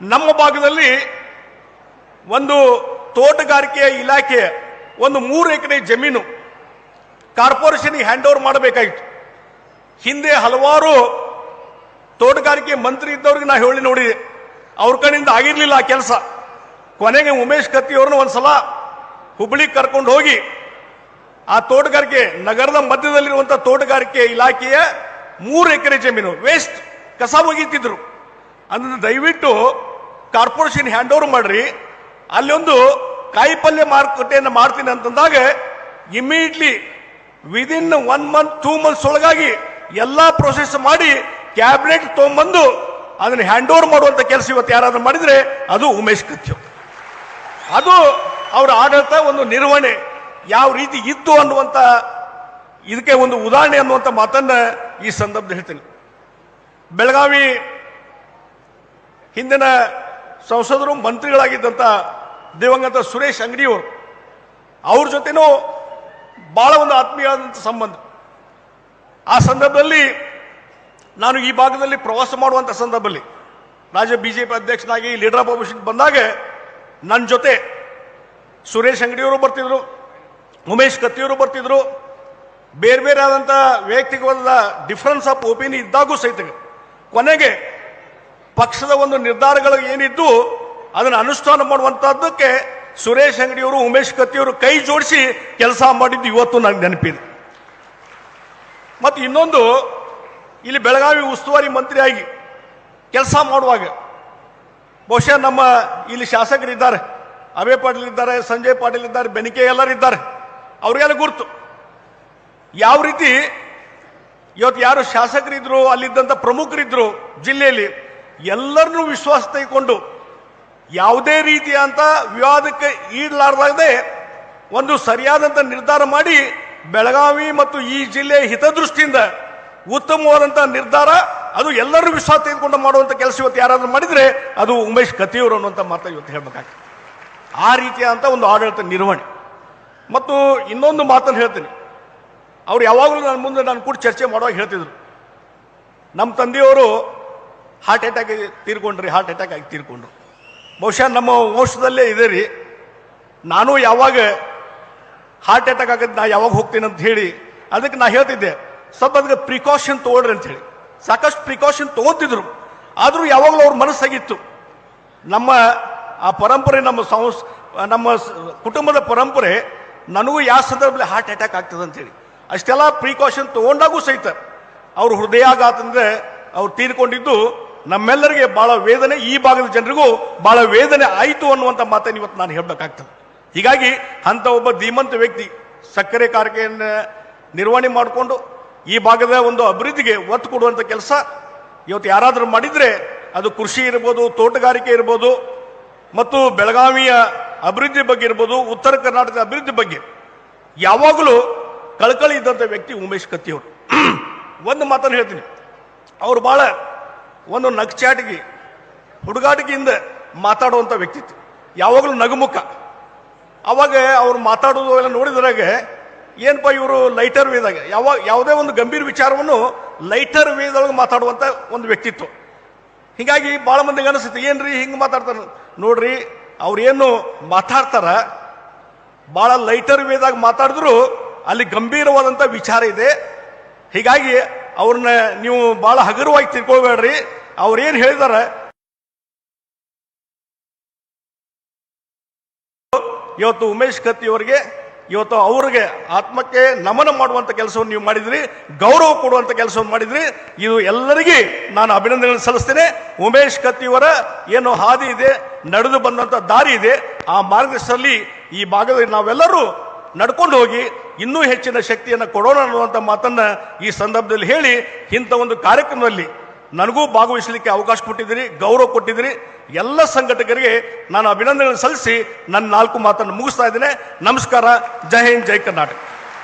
ನಮ್ಮ ಭಾಗದಲ್ಲಿ ಒಂದು ತೋಟಗಾರಿಕೆ ಇಲಾಖೆ, ಒಂದು ಮೂರು ಎಕರೆ ಜಮೀನು ಕಾರ್ಪೊರೇಷನ್ಗೆ ಹ್ಯಾಂಡ್ ಓವರ್ ಮಾಡಬೇಕಾಗಿತ್ತು. ಹಿಂದೆ ಹಲವಾರು ತೋಟಗಾರಿಕೆ ಮಂತ್ರಿ ಇದ್ದವ್ರಿಗೆ ನಾ ಹೇಳಿ ನೋಡಿದೆ ಅವ್ರ ಕಡೆಯಿಂದ ಆಗಿರಲಿಲ್ಲ ಆ ಕೆಲಸ. ಕೊನೆಗೆ ಉಮೇಶ್ ಕತ್ತಿ ಅವ್ರನ್ನ ಒಂದ್ಸಲ ಹುಬ್ಬಳ್ಳಿ ಕರ್ಕೊಂಡು ಹೋಗಿ, ಆ ತೋಟಗಾರಿಕೆ, ನಗರದ ಮಧ್ಯದಲ್ಲಿರುವಂಥ ತೋಟಗಾರಿಕೆ ಇಲಾಖೆಯ ಮೂರು ಎಕರೆ ಜಮೀನು ವೇಸ್ಟ್ ಕಸ ಮುಗಿತಿದ್ರು ಅಂದ್ರೆ ದಯವಿಟ್ಟು ಕಾರ್ಪೊರೇಷನ್ ಹ್ಯಾಂಡ್ ಓವರ್ ಮಾಡ್ರಿ. ಅಲ್ಲೊಂದು ಕಾಯಿಪಲ್ಯ ಮಾರುಕಟ್ಟೆಯನ್ನು ಮಾಡ್ತೀನಿ ಅಂತಂದಾಗ immediately within one month two months ಒಳಗಾಗಿ ಎಲ್ಲ ಪ್ರೊಸೆಸ್ ಮಾಡಿ ಕ್ಯಾಬಿನೆಟ್ ತೊಗೊಂಬಂದು ಅದನ್ನು ಹ್ಯಾಂಡ್ ಓವರ್ ಮಾಡುವಂತ ಕೆಲಸ ಇವತ್ತು ಯಾರಾದರೂ ಮಾಡಿದ್ರೆ ಅದು ಉಮೇಶ್ ಕತ್ತಿ ಅದು ಅವರ ಆಡಳಿತ ಒಂದು ನಿರ್ವಹಣೆ. ಯಾವ ರೀತಿ ಇತ್ತು ಅನ್ನುವಂತ ಇದಕ್ಕೆ ಒಂದು ಉದಾಹರಣೆ ಅನ್ನುವಂಥ ಮಾತನ್ನ ಈ ಸಂದರ್ಭದಲ್ಲಿ ಹೇಳ್ತೀನಿ. ಬೆಳಗಾವಿ ಹಿಂದಿನ ಸಂಸದರು ಮಂತ್ರಿಗಳಾಗಿದ್ದಂಥ ದಿವಂಗತ ಸುರೇಶ್ ಅಂಗಡಿಯವರು, ಅವ್ರ ಜೊತೆನೂ ಬಹಳ ಒಂದು ಆತ್ಮೀಯವಾದಂಥ ಸಂಬಂಧ. ಆ ಸಂದರ್ಭದಲ್ಲಿ ನಾನು ಈ ಭಾಗದಲ್ಲಿ ಪ್ರವಾಸ ಮಾಡುವಂಥ ಸಂದರ್ಭದಲ್ಲಿ ರಾಜ್ಯ ಬಿ ಜೆ ಪಿ ಅಧ್ಯಕ್ಷನಾಗಿ ಲೀಡರ್ ಆಫ್ ಅಪೋಸಿಷನ್ ಬಂದಾಗ ನನ್ನ ಜೊತೆ ಸುರೇಶ್ ಅಂಗಡಿಯವರು ಬರ್ತಿದ್ರು, ಉಮೇಶ್ ಕತ್ತಿಯವರು ಬರ್ತಿದ್ರು. ಬೇರೆ ಬೇರೆ ಆದಂಥ ವೈಯಕ್ತಿಕವಾದ ಡಿಫ್ರೆನ್ಸ್ ಆಫ್ ಒಪಿನಿಯನ್ ಇದ್ದಾಗೂ ಸಹಿತ ಕೊನೆಗೆ ಪಕ್ಷದ ಒಂದು ನಿರ್ಧಾರಗಳು ಏನಿದ್ದು, ಅದನ್ನು ಅನುಷ್ಠಾನ ಮಾಡುವಂತಹದ್ದಕ್ಕೆ ಸುರೇಶ್ ಅಂಗಡಿಯವರು, ಉಮೇಶ್ ಕತ್ತಿಯವರು ಕೈ ಜೋಡಿಸಿ ಕೆಲಸ ಮಾಡಿದ್ದು ಇವತ್ತು ನನಗೆ ನೆನಪಿದೆ. ಮತ್ತು ಇನ್ನೊಂದು, ಇಲ್ಲಿ ಬೆಳಗಾವಿ ಉಸ್ತುವಾರಿ ಮಂತ್ರಿಯಾಗಿ ಕೆಲಸ ಮಾಡುವಾಗ, ಬಹುಶಃ ನಮ್ಮ ಇಲ್ಲಿ ಶಾಸಕರಿದ್ದಾರೆ, ಅಭಯ ಪಾಟೀಲ್ ಇದ್ದಾರೆ ಸಂಜಯ್ ಪಾಟೀಲ್ ಇದ್ದಾರೆ ಬೆನಿಕೆ ಎಲ್ಲರೂ ಇದ್ದಾರೆ, ಅವ್ರಿಗೆಲ್ಲ ಗುರ್ತು. ಯಾವ ರೀತಿ ಇವತ್ತು ಯಾರು ಶಾಸಕರಿದ್ರು ಅಲ್ಲಿದ್ದಂಥ ಪ್ರಮುಖರಿದ್ದರು ಜಿಲ್ಲೆಯಲ್ಲಿ ಎಲ್ಲರನ್ನೂ ವಿಶ್ವಾಸ ತೆಗೆದುಕೊಂಡು ಯಾವುದೇ ರೀತಿಯಂತ ವಿವಾದಕ್ಕೆ ಈಡಲಾರದಾಗದೆ ಒಂದು ಸರಿಯಾದಂಥ ನಿರ್ಧಾರ ಮಾಡಿ ಬೆಳಗಾವಿ ಮತ್ತು ಈ ಜಿಲ್ಲೆಯ ಹಿತದೃಷ್ಟಿಯಿಂದ ಉತ್ತಮವಾದಂಥ ನಿರ್ಧಾರ, ಅದು ಎಲ್ಲರೂ ವಿಶ್ವಾಸ ತೆಗೆದುಕೊಂಡು ಮಾಡುವಂಥ ಕೆಲಸ ಇವತ್ತು ಯಾರಾದರೂ ಮಾಡಿದ್ರೆ ಅದು ಉಮೇಶ್ ಕತಿಯವರು ಅನ್ನುವಂಥ ಮಾತು ಇವತ್ತು ಹೇಳ್ಬೇಕಾಗ್ತದೆ. ಆ ರೀತಿಯಾದಂಥ ಒಂದು ಆಡಳಿತ ನಿರ್ವಹಣೆ. ಮತ್ತು ಇನ್ನೊಂದು ಮಾತನ್ನು ಹೇಳ್ತೀನಿ. ಅವ್ರು ಯಾವಾಗಲೂ ನನ್ನ ಮುಂದೆ ನಾನು ಕೂಡ ಚರ್ಚೆ ಮಾಡುವಾಗ ಹೇಳ್ತಿದ್ರು. ನಮ್ಮ ತಂದೆಯವರು ಹಾರ್ಟ್ ಅಟ್ಯಾಕ್ ತೀರ್ಕೊಂಡ್ರಿ ಹಾರ್ಟ್ ಅಟ್ಯಾಕ್ ಆಗಿ ತೀರ್ಕೊಂಡ್ರು. ಬಹುಶಃ ನಮ್ಮ ವಂಶದಲ್ಲೇ ಇದೆ ರೀ. ನಾನು ಯಾವಾಗ ಹಾರ್ಟ್ ಅಟ್ಯಾಕ್ ಆಗತ್ತೆ ನಾ ಯಾವಾಗ ಹೋಗ್ತೀನಿ ಅಂತ ಹೇಳಿ, ಅದಕ್ಕೆ ನಾ ಹೇಳ್ತಿದ್ದೆ. ಸ್ವಲ್ಪ ಅದಕ್ಕೆ ಪ್ರಿಕಾಷನ್ ತಗೊಳ್ರಿ ಅಂತ ಹೇಳಿ. ಸಾಕಷ್ಟು ಪ್ರಿಕಾಷನ್ ತಗೋತಿದ್ರು ಆದರೂ ಯಾವಾಗಲೂ ಅವ್ರ ಮನಸ್ಸಾಗಿತ್ತು ನಮ್ಮ ಆ ಪರಂಪರೆ, ನಮ್ಮ ಸಂಸ್, ನಮ್ಮ ಕುಟುಂಬದ ಪರಂಪರೆ ನನಗೂ ಯಾವ ಸಂದರ್ಭದಲ್ಲಿ ಹಾರ್ಟ್ ಅಟ್ಯಾಕ್ ಆಗ್ತದೆ ಅಂತೇಳಿ ಅಷ್ಟೆಲ್ಲ ಪ್ರಿಕಾಷನ್ ತಗೊಂಡಾಗೂ ಸಹಿತ ಅವ್ರ ಹೃದಯಾಘಾತಂದ್ರೆ ಅವ್ರು ತೀರ್ಕೊಂಡಿದ್ದು ನಮ್ಮೆಲ್ಲರಿಗೆ ಬಹಳ ವೇದನೆ, ಈ ಭಾಗದ ಜನರಿಗೂ ಬಹಳ ವೇದನೆ ಆಯಿತು ಅನ್ನುವಂಥ ಮಾತನ್ನು ಇವತ್ತು ನಾನು ಹೇಳಬೇಕಾಗ್ತದೆ. ಹೀಗಾಗಿ ಅಂತ ಒಬ್ಬ ಧೀಮಂತ ವ್ಯಕ್ತಿ ಸಕ್ಕರೆ ಕಾರ್ಖಾನೆಯನ್ನು ನಿರ್ವಹಣೆ ಮಾಡಿಕೊಂಡು ಈ ಭಾಗದ ಒಂದು ಅಭಿವೃದ್ಧಿಗೆ ಒತ್ತು ಕೊಡುವಂಥ ಕೆಲಸ ಇವತ್ತು ಯಾರಾದರೂ ಮಾಡಿದರೆ ಅದು ಕೃಷಿ ಇರ್ಬೋದು, ತೋಟಗಾರಿಕೆ ಇರ್ಬೋದು, ಮತ್ತು ಬೆಳಗಾವಿಯ ಅಭಿವೃದ್ಧಿ ಬಗ್ಗೆ ಇರ್ಬೋದು, ಉತ್ತರ ಕರ್ನಾಟಕದ ಅಭಿವೃದ್ಧಿ ಬಗ್ಗೆ. ಯಾವಾಗಲೂ ಕಳಕಳಿ ಇದ್ದಂಥ ವ್ಯಕ್ತಿ ಉಮೇಶ್ ಕತ್ತಿಯವರು. ಒಂದು ಮಾತನ್ನು ಹೇಳ್ತೀನಿ. ಅವರು ಬಹಳ ಒಂದು ನಗ್ಚಾಟಿಗೆ ಹುಡುಗಾಟಿಕೆಯಿಂದ ಮಾತಾಡುವಂಥ ವ್ಯಕ್ತಿತ್ವ. ಯಾವಾಗಲೂ ನಗುಮುಖ. ಅವಾಗ ಅವ್ರು ಮಾತಾಡೋದು ಎಲ್ಲ ನೋಡಿದ್ರಾಗ ಏನಪ್ಪ ಇವರು ಲೈಟರ್ ವೇದಾಗ ಯಾವಾಗ ಯಾವುದೇ ಒಂದು ಗಂಭೀರ ವಿಚಾರವನ್ನು ಲೈಟರ್ ವೇದೊಳಗೆ ಮಾತಾಡುವಂಥ ಒಂದು ವ್ಯಕ್ತಿತ್ವ. ಹೀಗಾಗಿ ಭಾಳ ಮಂದಿಗೆ ಅನಿಸುತ್ತೆ, ಏನ್ರಿ ಹಿಂಗೆ ಮಾತಾಡ್ತಾರ? ನೋಡ್ರಿ ಅವ್ರೇನು ಮಾತಾಡ್ತಾರ ಭಾಳ ಲೈಟರ್ ವೇದಾಗ ಮಾತಾಡಿದ್ರು ಅಲ್ಲಿ ಗಂಭೀರವಾದಂಥ ವಿಚಾರ ಇದೆ. ಹೀಗಾಗಿ ಅವ್ರನ್ನ ನೀವು ಭಾಳ ಹಗುರವಾಗಿ ತಿಳ್ಕೊಳ್ಬೇಡ್ರಿ. ಅವ್ರೇನು ಹೇಳಿದಾರೆ? ಇವತ್ತು ಉಮೇಶ್ ಕತ್ತಿ ಅವರಿಗೆ, ಇವತ್ತು ಅವ್ರಿಗೆ ಆತ್ಮಕ್ಕೆ ನಮನ ಮಾಡುವಂತ ಕೆಲಸವನ್ನು ನೀವು ಮಾಡಿದ್ರಿ, ಗೌರವ ಕೊಡುವಂತ ಕೆಲಸವನ್ನು ಮಾಡಿದ್ರಿ. ಇದು ಎಲ್ಲರಿಗೆ ನಾನು ಅಭಿನಂದನೆ ಸಲ್ಲಿಸ್ತೇನೆ. ಉಮೇಶ್ ಕತ್ತಿಯವರ ಏನು ಹಾದಿ ಇದೆ, ನಡೆದು ಬಂದಂತ ದಾರಿ ಇದೆ. ಆ ಮಾರ್ಗದರ್ಶನದಲ್ಲಿ ಈ ಭಾಗದಲ್ಲಿ ನಾವೆಲ್ಲರೂ ನಡ್ಕೊಂಡು ಹೋಗಿ ಇನ್ನೂ ಹೆಚ್ಚಿನ ಶಕ್ತಿಯನ್ನು ಕೊಡೋಣ ಅನ್ನುವಂಥ ಮಾತನ್ನ ಈ ಸಂದರ್ಭದಲ್ಲಿ ಹೇಳಿ ಇಂಥ ಒಂದು ಕಾರ್ಯಕ್ರಮದಲ್ಲಿ ನನಗೂ ಭಾಗವಹಿಸಲಿಕ್ಕೆ ಅವಕಾಶ ಕೊಟ್ಟಿದ್ದೀರಿ, ಗೌರವ ಕೊಟ್ಟಿದ್ದೀರಿ. ಎಲ್ಲ ಸಂಘಟಕರಿಗೆ ನಾನು ಅಭಿನಂದನೆ ಸಲ್ಲಿಸಿ ನನ್ನ ನಾಲ್ಕು ಮಾತನ್ನು ಮುಗಿಸ್ತಾ ಇದ್ದೇನೆ. ನಮಸ್ಕಾರ, ಜೈ ಹಿಂದ್, ಜೈ ಕರ್ನಾಟಕ.